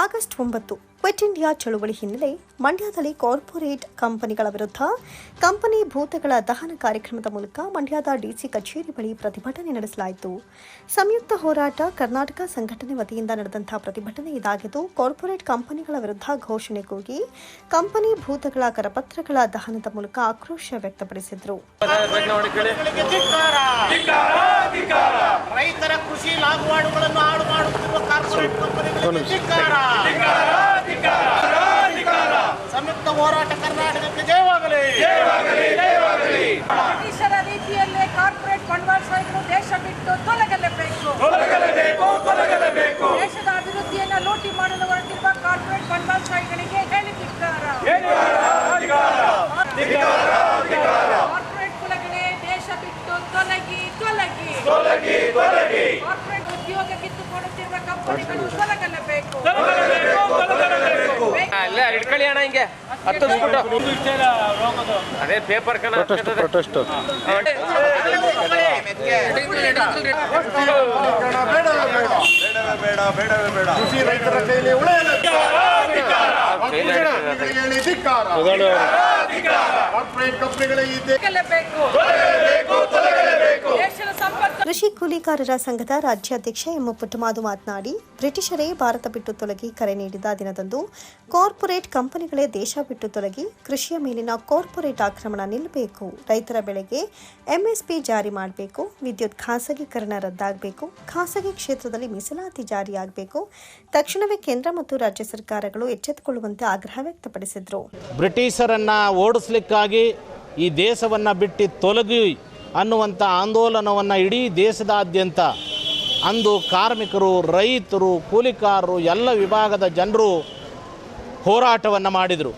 August ಒಂಬತ್ತು quit India ಚಳುವಳಿ ಹಿನ್ನೆಲೆ ಮಂಡ್ಯದಲ್ಲಿ ಕಾರ್ಪೊರೇಟ್ ಕಂಪನಿಗಳ ವಿರುದ್ಧ ಕಂಪನಿ ಭೂತಗಳ ದಹನ ಕಾರ್ಯಕ್ರಮದ ಮೂಲಕ ಮಂಡ್ಯದ ಡಿಸಿ ಕಚೇರಿ ಬಳಿ ಪ್ರತಿಭಟನೆ ನಡೆಸಲಾಯಿತು. ಸಂಯುಕ್ತ ಹೋರಾಟ ಕರ್ನಾಟಕ ಸಂಘಟನೆ ವತಿಯಿಂದ ನಡೆದಂತಹ ಪ್ರತಿಭಟನೆ ಇದಾಗಿದ್ದು ಕಾರ್ಪೊರೇಟ್ ಕಂಪನಿಗಳ ವಿರುದ್ಧ ಘೋಷಣೆ ಕೂಗಿ ಕಂಪನಿ ಭೂತಗಳ ಕರಪತ್ರಗಳ ದಹನದ ಮೂಲಕ ಆಕ್ರೋಶ ವ್ಯಕ್ತಪಡಿಸಿದರು. ರೈತರ ಕೃಷಿ ಲಾಭವಾಡುಗಳನ್ನು ಹಾಳು ಮಾಡುತ್ತಿರುವ ಕಾರ್ಪೊರೇಟ್ ಕಂಪನಿಗಳಿಗೆ ಧಿಕ್ಕಾರ. ಸಂಯುಕ್ತ ಹೋರಾಟ ಕರ್ನಾಟಕಕ್ಕೆ ಜಯವಾಗಲಿ ಬ್ರಿಟಿಷರ ರೀತಿಯಲ್ಲೇ ಕಾರ್ಪೊರೇಟ್ ಬಂಡವಾಳಶಾಹಿಗಳು ದೇಶ ಬಿಟ್ಟು ತೊಲಗಲೇಬೇಕು. ದೇಶದ ಅಭಿವೃದ್ಧಿಯನ್ನು ಲೂಟಿ ಮಾಡಲು ಹೊರಟಿರುವ ಕಾರ್ಪೊರೇಟ್ ಬಂಡವಾಳಶಾಹಿಗಳಿಗೆ ಹೇಳಿದಿದ್ದಾರೆ ಕಾರ್ಪೊರೇಟ್ ಕುಲಗಳೇ ದೇಶ ಬಿಟ್ಟು ತೊಲಗಿ ತೊಲಗಿ. ಕಾರ್ಪೊರೇಟ್ ಉದ್ಯೋಗ ಕಿತ್ತುಕೊಡುತ್ತಿರುವ ಕಂಪನಿಗಳು ತೊಲಗಲೇಬೇಕು. ಇಟ್ಕೊಳ್ಳಿ ಅಣ್ಣ ಹಿಂಗೆ ಹತ್ತಿಸ್ಬಿಟ್ಟು ಅದೇ ಪೇಪರ್ ಕಣ ಪ್ರೊಟೆಸ್ಟ್ ಕಾರ್ಪೊರೇಟ್ ಕಂಪನಿಗಳಿಗೆ ಈ ದೇ- ತೊಲಗಲೇಬೇಕು ದೇಶದ ಸಂಪತ್ತು ಕೃಷಿ ಕೂಲಿಕಾರರ ಸಂಘದ ರಾಜ್ಯಾಧ್ಯಕ್ಷ ಎಂ ಪುಟ್ಟಮಾದು ಮಾತನಾಡಿ, ಬ್ರಿಟಿಷರೇ ಭಾರತ ಬಿಟ್ಟು ತೊಲಗಿ ಕರೆ ನೀಡಿದ ದಿನದಂದು ಕಾರ್ಪೊರೇಟ್ ಕಂಪನಿಗಳೇ ದೇಶ ಬಿಟ್ಟು ತೊಲಗಿ ಕೃಷಿಯ ಮೇಲಿನ ಕಾರ್ಪೊರೇಟ್ ಆಕ್ರಮಣ ನಿಲ್ಲಬೇಕು, ರೈತರ ಬೆಳೆಗೆ ಎಂಎಸ್ಪಿ ಜಾರಿ ಮಾಡಬೇಕು, ವಿದ್ಯುತ್ ಖಾಸಗೀಕರಣ ರದ್ದಾಗಬೇಕು, ಖಾಸಗಿ ಕ್ಷೇತ್ರದಲ್ಲಿ ಮೀಸಲಾತಿ ಜಾರಿಯಾಗಬೇಕು, ತಕ್ಷಣವೇ ಕೇಂದ್ರ ಮತ್ತು ರಾಜ್ಯ ಸರ್ಕಾರಗಳು ಎಚ್ಚೆತ್ತುಕೊಳ್ಳುವಂತೆ ಆಗ್ರಹ ವ್ಯಕ್ತಪಡಿಸಿದರು. ಬ್ರಿಟಿಷರನ್ನ ಓಡಿಸಲಿಕ್ಕಾಗಿ ಈ ದೇಶವನ್ನು ಬಿಟ್ಟು ತೊಲಗಿ ಅನ್ನುವಂಥ ಆಂದೋಲನವನ್ನು ಇಡೀ ದೇಶದಾದ್ಯಂತ ಅಂದು ಕಾರ್ಮಿಕರು, ರೈತರು, ಕೂಲಿಕಾರರು, ಎಲ್ಲ ವಿಭಾಗದ ಜನರು ಹೋರಾಟವನ್ನು ಮಾಡಿದರು.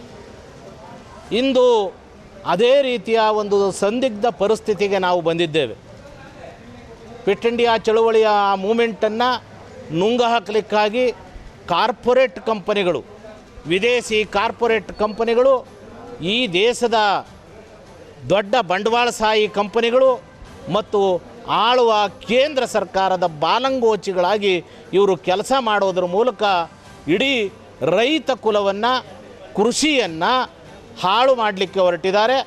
ಇಂದು ಅದೇ ರೀತಿಯ ಒಂದು ಸಂದಿಗ್ಧ ಪರಿಸ್ಥಿತಿಗೆ ನಾವು ಬಂದಿದ್ದೇವೆ. ಕ್ವಿಟ್ ಇಂಡಿಯಾ ಚಳುವಳಿಯ ಆ ಮೂಮೆಂಟನ್ನು ನುಂಗ ಹಾಕಲಿಕ್ಕಾಗಿ ಕಾರ್ಪೊರೇಟ್ ಕಂಪನಿಗಳು, ವಿದೇಶಿ ಕಾರ್ಪೊರೇಟ್ ಕಂಪನಿಗಳು ಈ ದೇಶದ ದೊಡ್ಡ ಬಂಡವಾಳಶಾಹಿ ಕಂಪನಿಗಳು ಮತ್ತು ಆಳುವ ಕೇಂದ್ರ ಸರ್ಕಾರದ ಬಾಲಂಗೋಚಿಗಳಾಗಿ ಇವರು ಕೆಲಸ ಮಾಡೋದ್ರ ಮೂಲಕ ಇಡೀ ರೈತ ಕುಲವನ್ನು, ಕೃಷಿಯನ್ನು ಹಾಳು ಮಾಡಲಿಕ್ಕೆ ಹೊರಟಿದ್ದಾರೆ.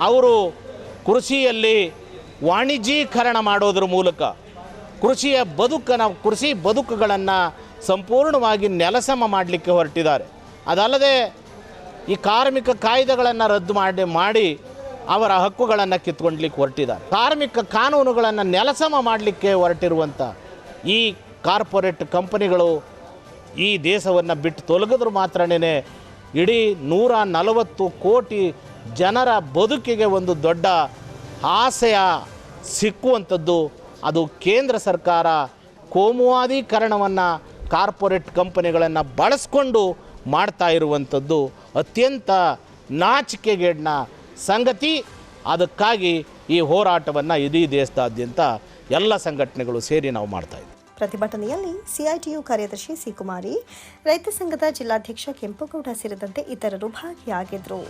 ಅವರು ಕೃಷಿಯಲ್ಲಿ ವಾಣಿಜ್ಯೀಕರಣ ಮಾಡೋದ್ರ ಮೂಲಕ ಕೃಷಿಯ ಬದುಕನ, ಕೃಷಿ ಬದುಕುಗಳನ್ನು ಸಂಪೂರ್ಣವಾಗಿ ನೆಲಸಮ ಮಾಡಲಿಕ್ಕೆ ಹೊರಟಿದ್ದಾರೆ. ಅದಲ್ಲದೆ ಈ ಕಾರ್ಮಿಕ ಕಾಯ್ದೆಗಳನ್ನು ರದ್ದು ಮಾಡಿ ಮಾಡಿ ಅವರ ಹಕ್ಕುಗಳನ್ನು ಕಿತ್ಕೊಂಡ್ಲಿಕ್ಕೆ ಹೊರಟಿದ್ದಾರೆ. ಕಾರ್ಮಿಕ ಕಾನೂನುಗಳನ್ನು ನೆಲಸಮ ಮಾಡಲಿಕ್ಕೆ ಹೊರಟಿರುವಂಥ ಈ ಕಾರ್ಪೊರೇಟ್ ಕಂಪನಿಗಳು ಈ ದೇಶವನ್ನು ಬಿಟ್ಟು ತೊಲಗಿದ್ರು ಮಾತ್ರನೇ ಇಡೀ ನೂರ ನಲವತ್ತು ಕೋಟಿ ಜನರ ಬದುಕಿಗೆ ಒಂದು ದೊಡ್ಡ ಆಸೆಯ ಸಿಕ್ಕುವಂಥದ್ದು ಅದು ಕೇಂದ್ರ ಸರ್ಕಾರ ಕೋಮುವಾದೀಕರಣವನ್ನು ಕಾರ್ಪೊರೇಟ್ ಕಂಪನಿಗಳನ್ನು ಬಳಸ್ಕೊಂಡು ಮಾಡ್ತಾ ಇರುವಂಥದ್ದು ಅತ್ಯಂತ ನಾಚಿಕೆಗೇಡಿನ ಸಂಗತಿ, ಅದಕ್ಕಾಗಿ ಈ ಹೋರಾಟವನ್ನು ಇಡೀ ದೇಶದಾದ್ಯಂತ ಎಲ್ಲ ಸಂಘಟನೆಗಳು ಸೇರಿ ನಾವು ಮಾಡ್ತಾ ಇದ್ದೀವಿ ಪ್ರತಿಭಟನೆಯಲ್ಲಿ ಸಿಐಟಿಯು ಕಾರ್ಯದರ್ಶಿ ಸಿ ಕುಮಾರಿ, ರೈತ ಸಂಘದ ಜಿಲ್ಲಾಧ್ಯಕ್ಷ ಕೆಂಪುಗೌಡ ಸೇರಿದಂತೆ ಇತರರು ಭಾಗಿಯಾಗಿದ್ದರು